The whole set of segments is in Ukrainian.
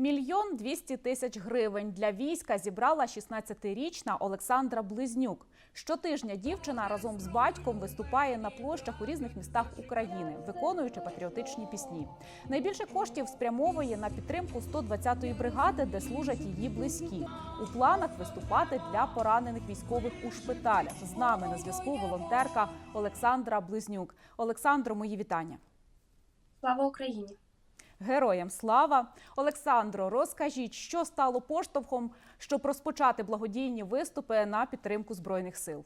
Мільйон двісті тисяч гривень для війська зібрала 16-річна Олександра Близнюк. Щотижня дівчина разом з батьком виступає на площах у різних містах України, виконуючи патріотичні пісні. Найбільше коштів спрямовує на підтримку 120-ї бригади, де служать її близькі. У планах виступати для поранених військових у шпиталях. З нами на зв'язку волонтерка Олександра Близнюк. Олександро, мої вітання. Слава Україні! Героям слава Олександро, розкажіть, що стало поштовхом, щоб розпочати благодійні виступи на підтримку збройних сил.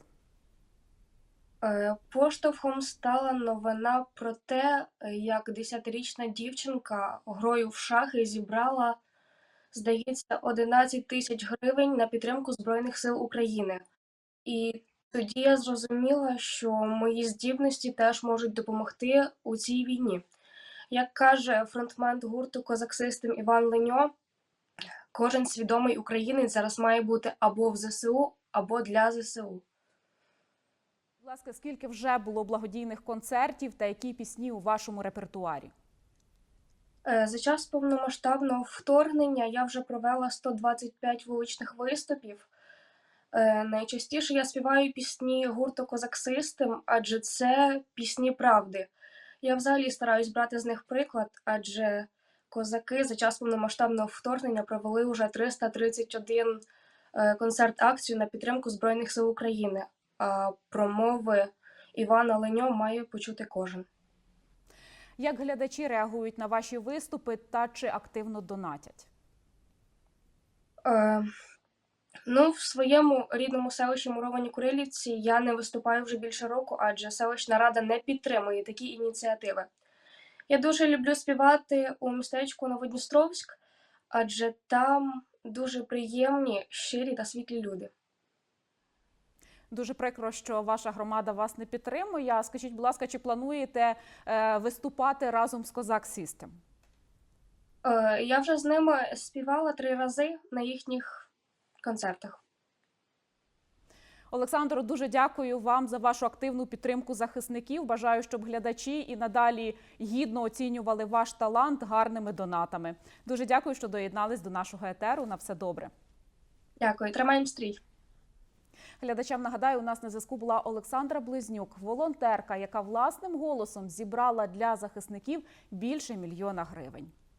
Е, Поштовхом стала новина про те, як 10-річна дівчинка грою в шахи зібрала, здається, 11 тисяч гривень на підтримку Збройних сил України. І тоді я зрозуміла, що мої здібності теж можуть допомогти у цій війні. Як каже фронтмен гурту Козак Систем Іван Леньо, кожен свідомий українець зараз має бути або в ЗСУ, або для ЗСУ. Будь ласка, скільки вже було благодійних концертів та які пісні у вашому репертуарі? Е, За час повномасштабного вторгнення я вже провела 125 вуличних виступів. Е, Найчастіше я співаю пісні гурту Козак Систем, адже це пісні правди. Я взагалі стараюсь брати з них приклад, адже козаки за час повномасштабного вторгнення провели вже 331 е, концерт-акцію на підтримку Збройних сил України. А промови Івана Леньо має почути кожен. Як глядачі реагують на ваші виступи та чи активно донатять? Е, ну, в своєму рідному селищі Муровані Курилівці я не виступаю вже більше року, адже селищна рада не підтримує такі ініціативи. Я дуже люблю співати у містечку Новодністровськ, адже там дуже приємні, щирі та світлі люди. Дуже прикро, що ваша громада вас не підтримує. Скажіть, будь ласка, чи плануєте е, виступати разом з Козак Сістем? Е, я вже з ними співала три рази на їхніх концертах. Олександро, дуже дякую вам за вашу активну підтримку захисників. Бажаю, щоб глядачі і надалі гідно оцінювали ваш талант гарними донатами. Дуже дякую, що доєднались до нашого етеру. На все добре. Дякую, тримаємо стрій. Глядачам нагадаю, у нас на зв'язку була Олександра Близнюк, волонтерка, яка власним голосом зібрала для захисників більше мільйона гривень.